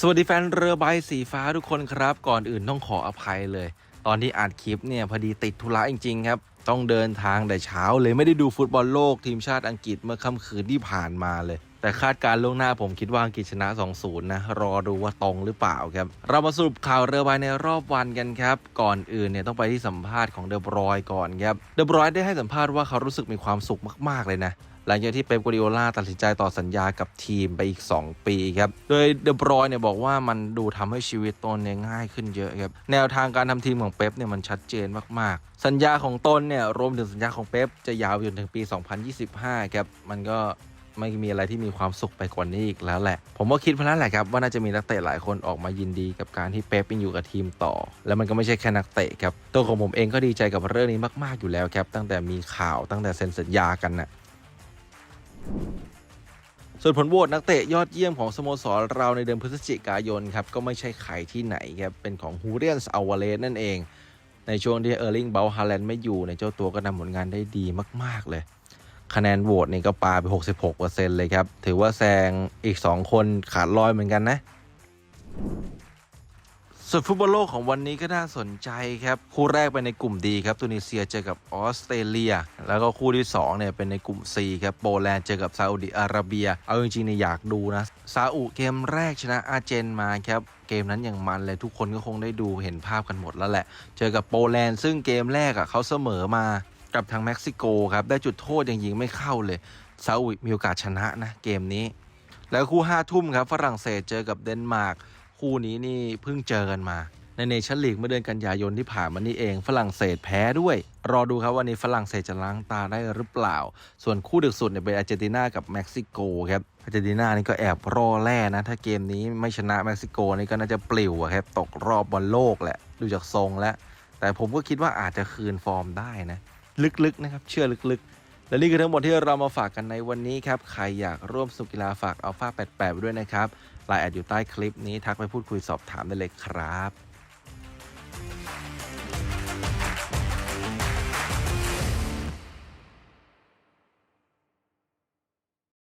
สวัสดีแฟนเรือใบสีฟ้าทุกคนครับ ก่อนอื่นต้องขออภัยเลย ตอนที่อัดคลิปเนี่ยพอดีติดธุระจริง ๆ ครับ ต้องเดินทางแต่เช้าเลยไม่ได้ดูฟุตบอลโลกทีมชาติอังกฤษเมื่อค่ำคืนที่ผ่านมาเลย แต่คาดการณ์ล่วงหน้าผมคิดว่าอังกฤษชนะ 2-0 นะ รอดูว่าตรงหรือเปล่าครับ เรามาสรุปข่าวเรือใบในรอบวันกันครับ ก่อนอื่นเนี่ยต้องไปที่สัมภาษณ์ของเดอบรอยก่อนครับเดอบรอยได้ให้สัมภาษณ์ว่าเขารู้สึกมีความสุขมากๆเลยนะหลังจากที่เป๊ปกัวดิโอลาตัดสินใจต่อสัญญากับทีมไปอีก 2 ปีครับ โดยเดบรอยเนี่ยบอกว่ามันดูทำให้ชีวิตตนเนี่ยง่ายขึ้นเยอะครับ แนวทางการทำทีมของเป๊ปเนี่ยมันชัดเจนมากๆ สัญญาของตนเนี่ยรวมถึงสัญญาของเป๊ปจะยาวจนถึงปี 2025 ครับ มันก็ไม่มีอะไรที่มีความสุขไปกว่านี้อีกแล้วแหละ ผมก็คิดเพราะนั้นแหละครับ ว่าน่าจะมีนักเตะหลายคนออกมายินดีกับการที่เป๊ปยังอยู่กับทีมต่อ แล้วมันก็ไม่ใช่แค่นักเตะครับ ตัวของผมเองก็ดีใจกับเรื่องนี้มากๆอยู่แล้วครับ ตั้งแต่มีข่าวตั้งแต่เซ็นสัญญากันน่ะส่วนผลโหวตนักเตะยอดเยี่ยมของสโมสรเราในเดือนพฤศจิกายนครับก็ไม่ใช่ใครที่ไหนครับเป็นของฮูเรียนส์อาวาเลสนั่นเอง ในช่วงที่เออร์ลิงเบลฮาแลนด์ไม่อยู่ในเจ้าตัวก็นำผลงานได้ดีมาก ๆ เลย คะแนนโหวตนี่ก็ปาไป 66%เลยครับ ถือว่าแซงอีก 2 คนขาดลอยเหมือนกันนะ ส่วนฟุตบอลโลกของวันนี้ก็น่าสนใจครับ คู่แรกเป็นในกลุ่มดีครับตุนิเซียเจอกับออสเตรเลีย แล้วก็คู่ที่2เนี่ยเป็นในกลุ่ม C ครับโปแลนด์เจอกับซาอุดิอาระเบีย เอาจริงๆเนี่ยอยากดูนะซาอุเกมแรกชนะอาร์เจนมาครับเกมนั้นอย่างมันเลยทุกคนก็คงได้ดูเห็นภาพกันหมดแล้วแหละ เจอกับโปแลนด์ซึ่งเกมแรกอะเขาเสมอมากับทางเม็กซิโกครับได้จุดโทษยังยิงไม่เข้าเลยซาอุมีโอกาสชนะนะเกมนี้ แล้วคู่ห้าทุ่มครับฝรั่งเศสเจอกับเดนมาร์ก คู่นี้นี่เพิ่งเจอกันมา ในเนชั่นลีกเมื่อเดือนกันยายนที่ผ่านมานี่เอง ฝรั่งเศสแพ้ด้วย รอดูครับวันนี้ฝรั่งเศสจะล้างตาได้หรือเปล่า ส่วนคู่ดึกสุดเนี่ยเป็นอาร์เจนตินากับเม็กซิโกครับอาร์เจนตินานี่ก็แอบรอแร่นะ ถ้าเกมนี้ไม่ชนะเม็กซิโกนี่ก็น่าจะปลิวครับตกรอบบอลโลกแหละดูจากทรงแล้วแต่ผมก็คิดว่าอาจจะคืนฟอร์มได้นะลึกๆนะครับเชื่อลึกๆ และนี่คือทั้งหมดที่เรามาฝากกันในวันนี้ครับ ใครอยากร่วมสนุกกีฬาฝากอัลฟา88ไปด้วยนะครับไลน์แอดอยู่ใต้คลิปนี้ทักไปพูดคุยสอบถามได้เลยครับ